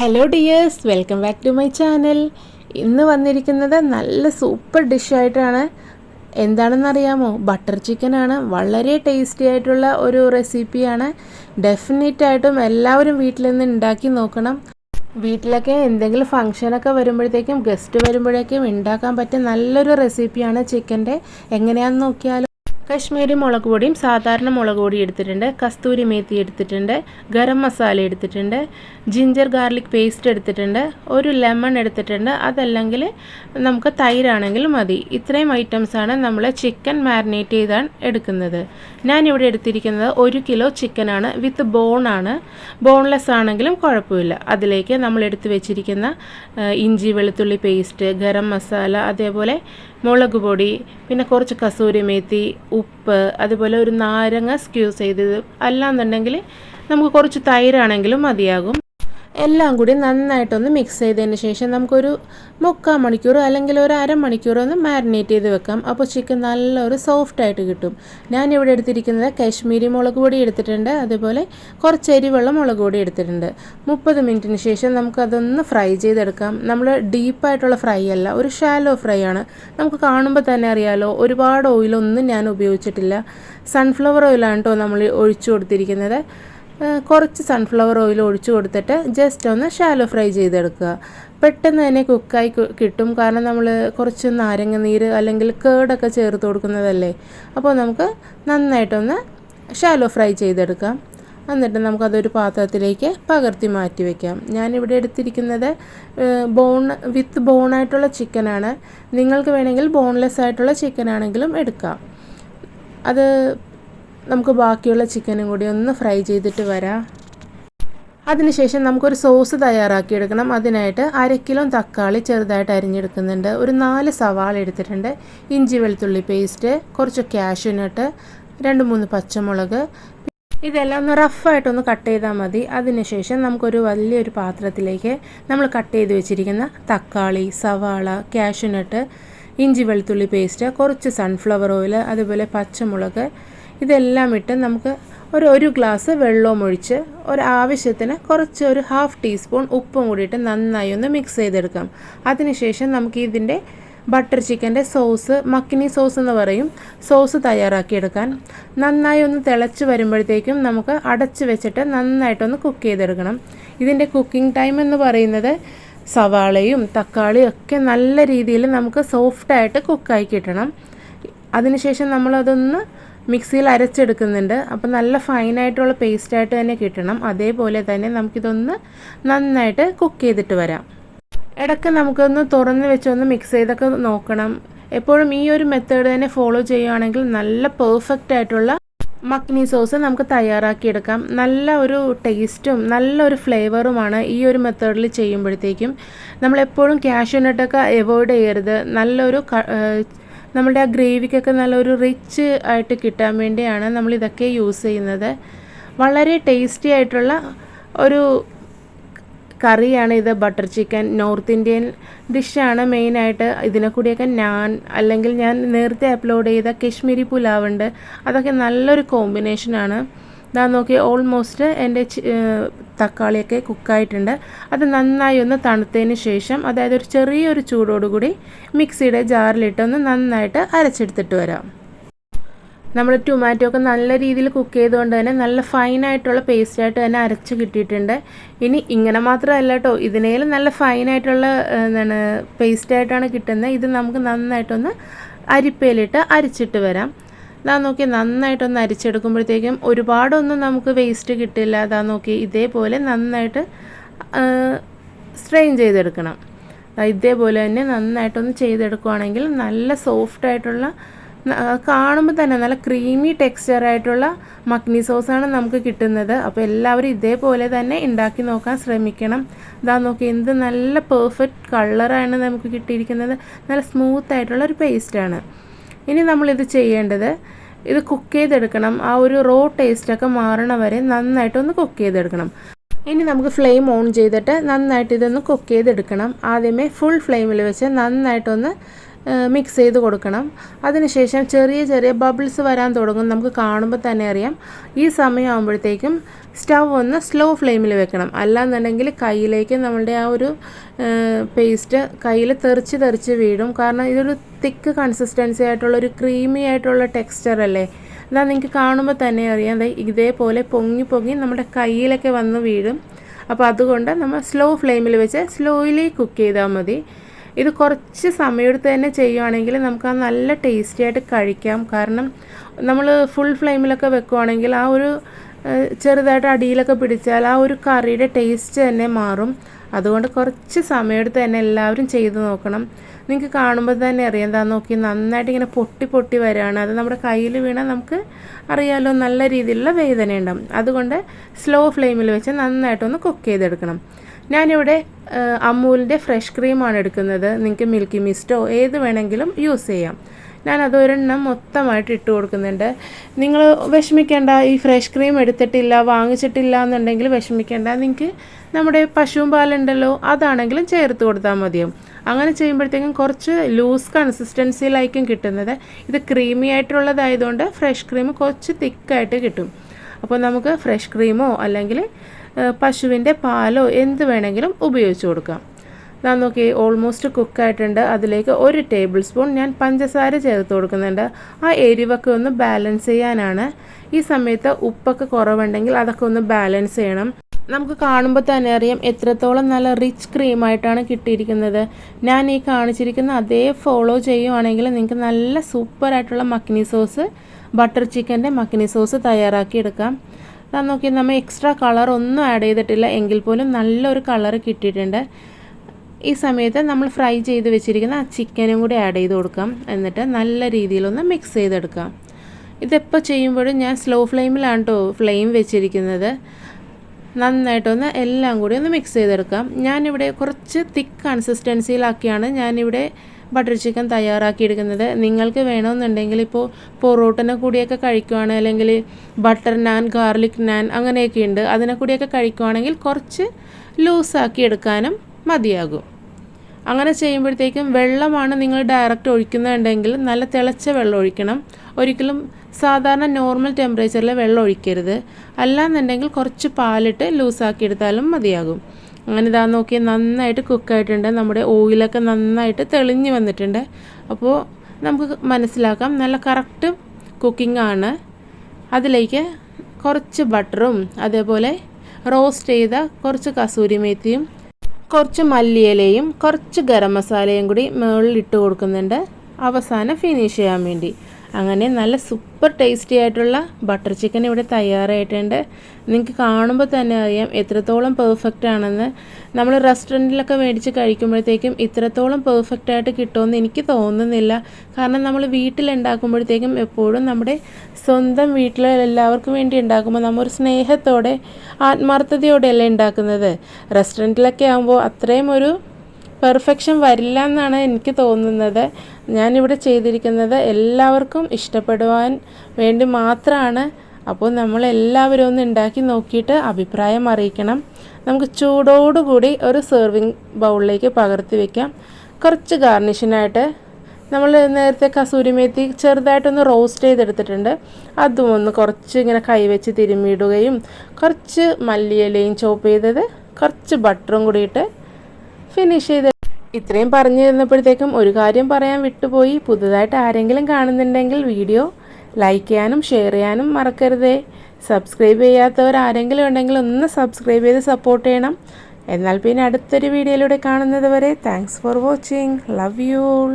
Hello dears welcome back to my channel ഇന്ന് വന്നിരിക്കുന്നത് നല്ല സൂപ്പർ ഡിഷായിട്ടാണ് എന്താണെന്നറിയാമോ ബട്ടർ ചിക്കനാണ് വളരെ ടേസ്റ്റി ആയിട്ടുള്ള ഒരു റെസിപ്പിയാണ് ഡെഫിനറ്റ് ആയിട്ടും എല്ലാവരും വീട്ടിൽ നിന്ന് ഉണ്ടാക്കി നോക്കണം. വീട്ടിലൊക്കെ എന്തെങ്കിലും ഫംഗ്ഷനൊക്കെ വരുമ്പോഴത്തേക്കും ഗസ്റ്റ് വരുമ്പോഴേക്കും ഉണ്ടാക്കാൻ പറ്റിയ നല്ലൊരു റെസിപ്പിയാണ് ചിക്കന്റെ എങ്ങനെയാണെന്ന് നോക്കിയാൽ കശ്മീരി മുളക് പൊടിയും സാധാരണ മുളക് പൊടി എടുത്തിട്ടുണ്ട് കസ്തൂരി മേത്തി എടുത്തിട്ടുണ്ട് ഗരം മസാല എടുത്തിട്ടുണ്ട് ജിഞ്ചർ ഗാർലിക് പേസ്റ്റ് എടുത്തിട്ടുണ്ട് ഒരു ലെമൺ എടുത്തിട്ടുണ്ട് അതല്ലെങ്കിൽ നമുക്ക് തൈരാണെങ്കിൽ മതി. ഇത്രയും ഐറ്റംസാണ് നമ്മൾ ചിക്കൻ മാരിനേറ്റ് ചെയ്താണ് എടുക്കുന്നത്. ഞാനിവിടെ എടുത്തിരിക്കുന്നത് ഒരു കിലോ ചിക്കനാണ് വിത്ത് ബോണാണ് ബോൺലെസ് ആണെങ്കിലും കുഴപ്പമില്ല. അതിലേക്ക് നമ്മൾ എടുത്തു വെച്ചിരിക്കുന്ന ഇഞ്ചി വെളുത്തുള്ളി പേസ്റ്റ് ഗരം മസാല അതേപോലെ മുളക് പൊടി പിന്നെ കുറച്ച് കസൂരി മേത്തി ഉപ്പ് അതുപോലെ ഒരു നാരങ്ങ സ്ക്യൂസ് ചെയ്തത് അല്ലാന്നുണ്ടെങ്കിൽ നമുക്ക് കുറച്ച് തൈരാണെങ്കിലും മതിയാകും. എല്ലാം കൂടി നന്നായിട്ടൊന്ന് മിക്സ് ചെയ്തതിന് ശേഷം നമുക്കൊരു മുക്കാൽ മണിക്കൂർ അല്ലെങ്കിൽ ഒരു അരമണിക്കൂർ ഒന്ന് മാരിനേറ്റ് ചെയ്ത് വെക്കാം. അപ്പോൾ ചിക്കൻ നല്ലൊരു സോഫ്റ്റ് ആയിട്ട് കിട്ടും. ഞാൻ ഇവിടെ എടുത്തിരിക്കുന്നത് കാശ്മീരി മുളക് പൊടി എടുത്തിട്ടുണ്ട്. അതുപോലെ കുറച്ച് എരിവെള്ള മുളക് പൊടി എടുത്തിട്ടുണ്ട്. മുപ്പത് മിനിറ്റിന് ശേഷം നമുക്കതൊന്ന് ഫ്രൈ ചെയ്തെടുക്കാം. നമ്മൾ ഡീപ്പായിട്ടുള്ള ഫ്രൈ അല്ല ഒരു ഷാലോ ഫ്രൈ ആണ്. നമുക്ക് കാണുമ്പോൾ തന്നെ അറിയാലോ ഒരുപാട് ഓയിലൊന്നും ഞാൻ ഉപയോഗിച്ചിട്ടില്ല. സൺഫ്ലവർ ഓയിലാണ് കേട്ടോ നമ്മൾ ഒഴിച്ചു കൊടുത്തിരിക്കുന്നത്. കുറച്ച് സൺഫ്ലവർ ഓയിൽ ഒഴിച്ചു കൊടുത്തിട്ട് ജസ്റ്റ് ഒന്ന് ഷാലോ ഫ്രൈ ചെയ്തെടുക്കുക. പെട്ടെന്ന് തന്നെ കുക്കായി കിട്ടും. കാരണം നമ്മൾ കുറച്ച് നാരങ്ങ നീര് അല്ലെങ്കിൽ കേടൊക്കെ ചേർത്ത് കൊടുക്കുന്നതല്ലേ? അപ്പോൾ നമുക്ക് നന്നായിട്ടൊന്ന് ഷാലോ ഫ്രൈ ചെയ്തെടുക്കാം. എന്നിട്ട് നമുക്കതൊരു പാത്രത്തിലേക്ക് പകർത്തി മാറ്റി വയ്ക്കാം ഞാനിവിടെ എടുത്തിരിക്കുന്നത് ബോൺ വിത്ത് ബോണായിട്ടുള്ള ചിക്കനാണ് നിങ്ങൾക്ക് വേണമെങ്കിൽ ബോൺലെസ് ആയിട്ടുള്ള ചിക്കനാണെങ്കിലും എടുക്കാം. അത് നമുക്ക് ബാക്കിയുള്ള ചിക്കനും കൂടി ഒന്ന് ഫ്രൈ ചെയ്തിട്ട് വരാം. അതിനുശേഷം നമുക്കൊരു സോസ് തയ്യാറാക്കിയെടുക്കണം. അതിനായിട്ട് അര കിലോ തക്കാളി ചെറുതായിട്ട് അരിഞ്ഞെടുക്കുന്നുണ്ട്. ഒരു നാല് സവാള എടുത്തിട്ടുണ്ട്. ഇഞ്ചി വെളുത്തുള്ളി പേസ്റ്റ് കുറച്ച് കാഷ്യൂനട്ട് രണ്ട് മൂന്ന് പച്ചമുളക്. ഇതെല്ലാം ഒന്ന് റഫായിട്ടൊന്ന് കട്ട് ചെയ്താൽ മതി. അതിനുശേഷം നമുക്കൊരു വലിയൊരു പാത്രത്തിലേക്ക് നമ്മൾ കട്ട് ചെയ്ത് വെച്ചിരിക്കുന്ന തക്കാളി സവാള കാഷ്യൂനട്ട് ഇഞ്ചി വെളുത്തുള്ളി പേസ്റ്റ് കുറച്ച് സൺഫ്ലവർ ഓയിൽ അതുപോലെ പച്ചമുളക് ഇതെല്ലാം ഇട്ട് നമുക്ക് ഒരു ഒരു ഗ്ലാസ് വെള്ളവും ഒഴിച്ച് ഒരു ആവശ്യത്തിന് കുറച്ച് ഒരു ഹാഫ് ടീസ്പൂൺ ഉപ്പും കൂടിയിട്ട് നന്നായി ഒന്ന് മിക്സ് ചെയ്തെടുക്കാം. അതിനുശേഷം നമുക്ക് ഇതിന്റെ ബട്ടർ ചിക്കന്റെ സോസ് മക്കിനി സോസ് എന്ന് പറയും. സോസ് തയ്യാറാക്കിയെടുക്കാൻ. നന്നായി ഒന്ന് തിളച്ച് വരുമ്പോഴത്തേക്കും നമുക്ക് അടച്ച് വെച്ചിട്ട് നന്നായിട്ടൊന്ന് കുക്ക് ചെയ്തെടുക്കണം. ഇതിന്റെ കുക്കിംഗ് ടൈം എന്ന് പറയുന്നത് സവാളയും തക്കാളിയും ഒക്കെ നല്ല രീതിയിൽ നമുക്ക് സോഫ്റ്റായിട്ട് കുക്കായി കിട്ടണം. അതിനുശേഷം നമ്മളതൊന്ന് മിക്സിയിൽ അരച്ചെടുക്കുന്നുണ്ട്. അപ്പോൾ നല്ല ഫൈനായിട്ടുള്ള പേസ്റ്റായിട്ട് തന്നെ കിട്ടണം. അതേപോലെ തന്നെ നമുക്കിതൊന്ന് നന്നായിട്ട് കുക്ക് ചെയ്തിട്ട് വരാം. ഇടയ്ക്ക് നമുക്കൊന്ന് തുറന്ന് വെച്ചൊന്ന് മിക്സ് ചെയ്തൊക്കെ നോക്കണം. എപ്പോഴും ഈ ഒരു മെത്തേഡ് തന്നെ ഫോളോ ചെയ്യുകയാണെങ്കിൽ നല്ല പെർഫെക്റ്റ് ആയിട്ടുള്ള മക്നി സോസ് നമുക്ക് തയ്യാറാക്കിയെടുക്കാം. നല്ല ഒരു ടേസ്റ്റും നല്ലൊരു ഫ്ലേവറുമാണ് ഈ ഒരു മെത്തേഡിൽ ചെയ്യുമ്പോഴത്തേക്കും. നമ്മളെപ്പോഴും ക്യാഷ്യൂ നട്ടൊക്കെ അവോയ്ഡ് ചെയ്യരുത്. നല്ലൊരു നമ്മളുടെ ആ ഗ്രേവിക്കൊക്കെ നല്ലൊരു റിച്ച് ആയിട്ട് കിട്ടാൻ വേണ്ടിയാണ് നമ്മളിതൊക്കെ യൂസ് ചെയ്യുന്നത്. വളരെ ടേസ്റ്റി ആയിട്ടുള്ള ഒരു കറിയാണ് ഇത്. ബട്ടർ ചിക്കൻ നോർത്ത് ഇന്ത്യൻ ഡിഷാണ് മെയിനായിട്ട് ഇതിനെ കൂടിയൊക്കെ ഞാൻ അല്ലെങ്കിൽ ഞാൻ നേരത്തെ അപ്ലോഡ് ചെയ്ത കശ്മീരി പുലാവുണ്ട് അതൊക്കെ നല്ലൊരു കോമ്പിനേഷനാണ് ഇതാ നോക്കി ഓൾമോസ്റ്റ് എന്റെ തക്കാളിയൊക്കെ കുക്കായിട്ടുണ്ട്. അത് നന്നായി ഒന്ന് തണുത്തതിന് ശേഷം അതായത് ഒരു ചെറിയൊരു ചൂടോടുകൂടി മിക്സിയുടെ ജാറിലിട്ടൊന്ന് നന്നായിട്ട് അരച്ചെടുത്തിട്ട് വരാം. നമ്മൾ ടൊമാറ്റോ ഒക്കെ നല്ല രീതിയിൽ കുക്ക് ചെയ്തുകൊണ്ട് തന്നെ നല്ല ഫൈനായിട്ടുള്ള പേസ്റ്റായിട്ട് തന്നെ അരച്ച് കിട്ടിയിട്ടുണ്ട്. ഇനി ഇങ്ങനെ മാത്രമല്ല കേട്ടോ ഇതിനേലും നല്ല ഫൈനായിട്ടുള്ള എന്താണ് പേസ്റ്റായിട്ടാണ് കിട്ടുന്നത്. ഇത് നമുക്ക് നന്നായിട്ടൊന്ന് അരിപ്പയിലിട്ട് അരിച്ചിട്ട് വരാം. ഇതാ നോക്കി നന്നായിട്ടൊന്ന് അരിച്ചെടുക്കുമ്പോഴത്തേക്കും ഒരുപാടൊന്നും നമുക്ക് വേസ്റ്റ് കിട്ടില്ല. അതാ നോക്കി ഇതേപോലെ നന്നായിട്ട് സ്ട്രെയിൻ ചെയ്തെടുക്കണം. ഇതേപോലെ തന്നെ നന്നായിട്ടൊന്ന് ചെയ്തെടുക്കുകയാണെങ്കിൽ നല്ല സോഫ്റ്റ് ആയിട്ടുള്ള കാണുമ്പോൾ തന്നെ നല്ല ക്രീമി ടെക്സ്ചർ ആയിട്ടുള്ള മക്നി സോസാണ് നമുക്ക് കിട്ടുന്നത്. അപ്പോൾ എല്ലാവരും ഇതേപോലെ തന്നെ ഉണ്ടാക്കി നോക്കാൻ ശ്രമിക്കണം. ഇതാ നോക്കി എന്ത് നല്ല പെർഫെക്റ്റ് കളറാണ് നമുക്ക് കിട്ടിയിരിക്കുന്നത്. നല്ല സ്മൂത്ത് ആയിട്ടുള്ള ഒരു പേസ്റ്റാണ് ഇനി നമ്മളിത് ചെയ്യേണ്ടത് ഇത് കുക്ക് ചെയ്തെടുക്കണം. ആ ഒരു റോ ടേസ്റ്റൊക്കെ മാറണ വരെ നന്നായിട്ടൊന്ന് കുക്ക് ചെയ്തെടുക്കണം. ഇനി നമുക്ക് ഫ്ലെയിം ഓൺ ചെയ്തിട്ട് നന്നായിട്ട് ഇതൊന്ന് കുക്ക് ചെയ്തെടുക്കണം. ആദ്യമേ ഫുൾ ഫ്ലെയിമിൽ വെച്ച് നന്നായിട്ടൊന്ന് മിക്സ് ചെയ്ത് കൊടുക്കണം. അതിനുശേഷം ചെറിയ ചെറിയ ബബിൾസ് വരാൻ തുടങ്ങും. നമുക്ക് കാണുമ്പോൾ തന്നെ അറിയാം. ഈ സമയമാകുമ്പോഴത്തേക്കും സ്റ്റൗ ഒന്ന് സ്ലോ ഫ്ലെയിമിൽ വെക്കണം. അല്ലാന്നുണ്ടെങ്കിൽ കയ്യിലേക്ക് നമ്മളുടെ ആ ഒരു പേസ്റ്റ് കയ്യിൽ തെറിച്ച് തെറിച്ച് വീഴും. കാരണം ഇതൊരു തിക്ക് കൺസിസ്റ്റൻസി ആയിട്ടുള്ള ഒരു ക്രീമി ആയിട്ടുള്ള ടെക്സ്ചർ അല്ലേ? എന്നാൽ നിങ്ങൾക്ക് കാണുമ്പോൾ തന്നെ അറിയാം. ഇതേപോലെ പൊങ്ങി പൊങ്ങി നമ്മുടെ കയ്യിലൊക്കെ വന്ന് വീഴും. അപ്പോൾ അതുകൊണ്ട് നമ്മൾ സ്ലോ ഫ്ലെയിമിൽ വെച്ച് സ്ലോയിലി കുക്ക് ചെയ്താൽ മതി. ഇത് കുറച്ച് സമയമെടുത്ത് തന്നെ ചെയ്യുവാണെങ്കിൽ നമുക്ക് ആ നല്ല ടേസ്റ്റി ആയിട്ട് കഴിക്കാം. കാരണം നമ്മൾ ഫുൾ ഫ്ലെയിമിലൊക്കെ വെക്കുവാണെങ്കിൽ ആ ഒരു ചെറുതായിട്ട് അടിയിലൊക്കെ പിടിച്ചാൽ ആ ഒരു കറിയുടെ ടേസ്റ്റ് തന്നെ മാറും. അതുകൊണ്ട് കുറച്ച് സമയമെടുത്ത് തന്നെ എല്ലാവരും ചെയ്ത് നോക്കണം. നിങ്ങൾക്ക് കാണുമ്പോൾ തന്നെ അറിയാം. എന്താ നോക്കി നന്നായിട്ട് ഇങ്ങനെ പൊട്ടി പൊട്ടി വരികയാണ് അത് നമ്മുടെ കയ്യിൽ വീണാൽ നമുക്ക് അറിയാമല്ലോ നല്ല രീതിയിലുള്ള വേദന ഉണ്ടാവും അതുകൊണ്ട് സ്ലോ ഫ്ലെയിമിൽ വെച്ച് നന്നായിട്ടൊന്ന് കുക്ക് ചെയ്തെടുക്കണം. ഞാനിവിടെ അമൂലിന്റെ ഫ്രഷ് ക്രീമാണ് എടുക്കുന്നത്. നിങ്ങൾക്ക് മിൽക്കി മിസ്റ്റോ ഏത് വേണമെങ്കിലും യൂസ് ചെയ്യാം. ഞാൻ അതൊരെണ്ണം മൊത്തമായിട്ട് ഇട്ട് കൊടുക്കുന്നുണ്ട്. നിങ്ങൾ വിഷമിക്കേണ്ട ഈ ഫ്രഷ് ക്രീം എടുത്തിട്ടില്ല വാങ്ങിച്ചിട്ടില്ല എന്നുണ്ടെങ്കിൽ വിഷമിക്കേണ്ട. നിങ്ങൾക്ക് നമ്മുടെ പശുവും പാലുണ്ടല്ലോ അതാണെങ്കിലും ചേർത്ത് കൊടുത്താൽ മതിയാവും. അങ്ങനെ ചെയ്യുമ്പോഴത്തേക്കും കുറച്ച് ലൂസ് കൺസിസ്റ്റൻസിയിലായിരിക്കും കിട്ടുന്നത്. ഇത് ക്രീമി ആയിട്ടുള്ളതായതുകൊണ്ട് ഫ്രഷ് ക്രീം കുറച്ച് തിക്കായിട്ട് കിട്ടും. അപ്പോൾ നമുക്ക് ഫ്രഷ് ക്രീമോ അല്ലെങ്കിൽ പശുവിന്റെ പാലോ എന്ത് വേണമെങ്കിലും ഉപയോഗിച്ച് കൊടുക്കാം. ഞാൻ നോക്കി ഓൾമോസ്റ്റ് കുക്കായിട്ടുണ്ട് അതിലേക്ക് ഒരു ടേബിൾ സ്പൂൺ ഞാൻ പഞ്ചസാര ചേർത്ത് കൊടുക്കുന്നുണ്ട്. ആ എരിവൊക്കെ ഒന്ന് ബാലൻസ് ചെയ്യാനാണ്. ഈ സമയത്ത് ഉപ്പൊക്കെ കുറവുണ്ടെങ്കിൽ അതൊക്കെ ഒന്ന് ബാലൻസ് ചെയ്യണം. നമുക്ക് കാണുമ്പോൾ തന്നെ അറിയാം എത്രത്തോളം നല്ല റിച്ച് ക്രീമായിട്ടാണ് കിട്ടിയിരിക്കുന്നത്. ഞാൻ ഈ കാണിച്ചിരിക്കുന്ന അതേ ഫോളോ ചെയ്യുവാണെങ്കിൽ നിങ്ങൾക്ക് നല്ല സൂപ്പറായിട്ടുള്ള മക്കിനി സോസ് ബട്ടർ ചിക്കന്റെ മക്കിനി സോസ് തയ്യാറാക്കി അതാ നോക്കി നമ്മൾ എക്സ്ട്രാ കളർ ഒന്നും ആഡ് ചെയ്തിട്ടില്ല. എങ്കിൽ പോലും നല്ലൊരു കളർ കിട്ടിയിട്ടുണ്ട്. ഈ സമയത്ത് നമ്മൾ ഫ്രൈ ചെയ്ത് വെച്ചിരിക്കുന്ന ആ ചിക്കനും കൂടി ആഡ് ചെയ്ത് കൊടുക്കാം. എന്നിട്ട് നല്ല രീതിയിലൊന്ന് മിക്സ് ചെയ്തെടുക്കാം. ഇതെപ്പോൾ ചെയ്യുമ്പോഴും ഞാൻ സ്ലോ ഫ്ലെയിമിലാണ് കേട്ടോ ഫ്ലെയിം വെച്ചിരിക്കുന്നത്. നന്നായിട്ടൊന്ന് എല്ലാം കൂടി ഒന്ന് മിക്സ് ചെയ്തെടുക്കാം. ഞാനിവിടെ കുറച്ച് തിക്ക് കൺസിസ്റ്റൻസിയിലാക്കിയാണ് ഞാനിവിടെ ബട്ടർ ചിക്കൻ തയ്യാറാക്കിയെടുക്കുന്നത്. നിങ്ങൾക്ക് വേണമെന്നുണ്ടെങ്കിൽ ഇപ്പോൾ പൊറോട്ടനെ കൂടിയൊക്കെ കഴിക്കുവാണ് അല്ലെങ്കിൽ ബട്ടർ നാൻ ഗാർലിക് നാൻ അങ്ങനെയൊക്കെ ഉണ്ട്. അതിനെ കൂടിയൊക്കെ കഴിക്കുവാണെങ്കിൽ കുറച്ച് ലൂസാക്കി എടുക്കാനും മതിയാകും. അങ്ങനെ ചെയ്യുമ്പോഴത്തേക്കും വെള്ളമാണ് നിങ്ങൾ ഡയറക്റ്റ് ഒഴിക്കുന്നുണ്ടെങ്കിൽ നല്ല തിളച്ച വെള്ളം ഒഴിക്കണം. ഒരിക്കലും സാധാരണ നോർമൽ ടെമ്പറേച്ചറിൽ വെള്ളം ഒഴിക്കരുത്. അല്ലാന്നുണ്ടെങ്കിൽ കുറച്ച് പാലിട്ട് ലൂസാക്കി എടുത്താലും മതിയാകും. അങ്ങനെ ഇതാ നോക്കി നന്നായിട്ട് കുക്കായിട്ടുണ്ട്. നമ്മുടെ ഓയിലൊക്കെ നന്നായിട്ട് തെളിഞ്ഞ് വന്നിട്ടുണ്ട്. അപ്പോൾ നമുക്ക് മനസ്സിലാക്കാം. നല്ല കറക്റ്റ് കുക്കിംഗ് ആണ്. അതിലേക്ക് കുറച്ച് ബട്ടറും അതേപോലെ റോസ്റ്റ് ചെയ്ത കുറച്ച് കസൂരി മേത്തിയും കുറച്ച് മല്ലിയിലയും കുറച്ച് ഗരം മസാലയും കൂടി മുകളിൽ ഇട്ട് കൊടുക്കുന്നുണ്ട്. അവസാനം ഫിനിഷ് ചെയ്യാൻ വേണ്ടി. അങ്ങനെ നല്ല സൂപ്പർ ടേസ്റ്റി ആയിട്ടുള്ള ബട്ടർ ചിക്കൻ ഇവിടെ തയ്യാറായിട്ടുണ്ട്. നിങ്ങൾക്ക് കാണുമ്പോൾ തന്നെ അറിയാം എത്രത്തോളം പെർഫെക്റ്റ് ആണെന്ന്. നമ്മൾ റെസ്റ്റോറന്റിലൊക്കെ മേടിച്ച് കഴിക്കുമ്പോഴത്തേക്കും ഇത്രത്തോളം പെർഫെക്റ്റ് ആയിട്ട് കിട്ടുമെന്ന് എനിക്ക് തോന്നുന്നില്ല. കാരണം നമ്മൾ വീട്ടിലുണ്ടാക്കുമ്പോഴത്തേക്കും എപ്പോഴും നമ്മുടെ സ്വന്തം വീട്ടിൽ എല്ലാവർക്കും വേണ്ടി ഉണ്ടാക്കുമ്പോൾ നമ്മൾ ഒരു സ്നേഹത്തോടെ ആത്മാർത്ഥതയോടെയല്ലേ ഉണ്ടാക്കുന്നത്. റെസ്റ്റോറന്റിലൊക്കെ ആകുമ്പോൾ അത്രയും ഒരു പെർഫെക്ഷൻ വരില്ല എന്നാണ് എനിക്ക് തോന്നുന്നത്. ഞാനിവിടെ ചെയ്തിരിക്കുന്നത് എല്ലാവർക്കും ഇഷ്ടപ്പെടുവാൻ വേണ്ടി മാത്രമാണ് അപ്പോൾ നമ്മൾ എല്ലാവരും ഒന്ന് ഉണ്ടാക്കി നോക്കിയിട്ട് അഭിപ്രായം അറിയിക്കണം. നമുക്ക് ചൂടോടുകൂടി ഒരു സെർവിങ് ബൗളിലേക്ക് പകർത്തി വയ്ക്കാം കുറച്ച് ഗാർണിഷിനായിട്ട് നമ്മൾ നേരത്തെ കസൂരി മേത്തി ചെറുതായിട്ടൊന്ന് റോസ്റ്റ് ചെയ്തെടുത്തിട്ടുണ്ട്. അതും ഒന്ന് കുറച്ച് ഇങ്ങനെ കൈവച്ച് തിരുമ്മിയിടുകയും കുറച്ച് മല്ലിയിലയും ചോപ്പ് ചെയ്തത് കുറച്ച് ബട്ടറും കൂടിയിട്ട് ഫിനിഷ് ചെയ്ത് ഇത്രയും പറഞ്ഞു തന്നപ്പോഴത്തേക്കും ഒരു കാര്യം പറയാൻ വിട്ടുപോയി. പുതുതായിട്ട് ആരെങ്കിലും കാണുന്നുണ്ടെങ്കിൽ വീഡിയോ ലൈക്ക് ചെയ്യാനും ഷെയർ ചെയ്യാനും മറക്കരുതേ. സബ്സ്ക്രൈബ് ചെയ്യാത്തവർ ആരെങ്കിലും ഉണ്ടെങ്കിൽ ഒന്ന് സബ്സ്ക്രൈബ് ചെയ്ത് സപ്പോർട്ട് ചെയ്യണം. എന്നാൽ പിന്നെ അടുത്തൊരു വീഡിയോയിലൂടെ കാണുന്നത് വരെ thanks for watching love you all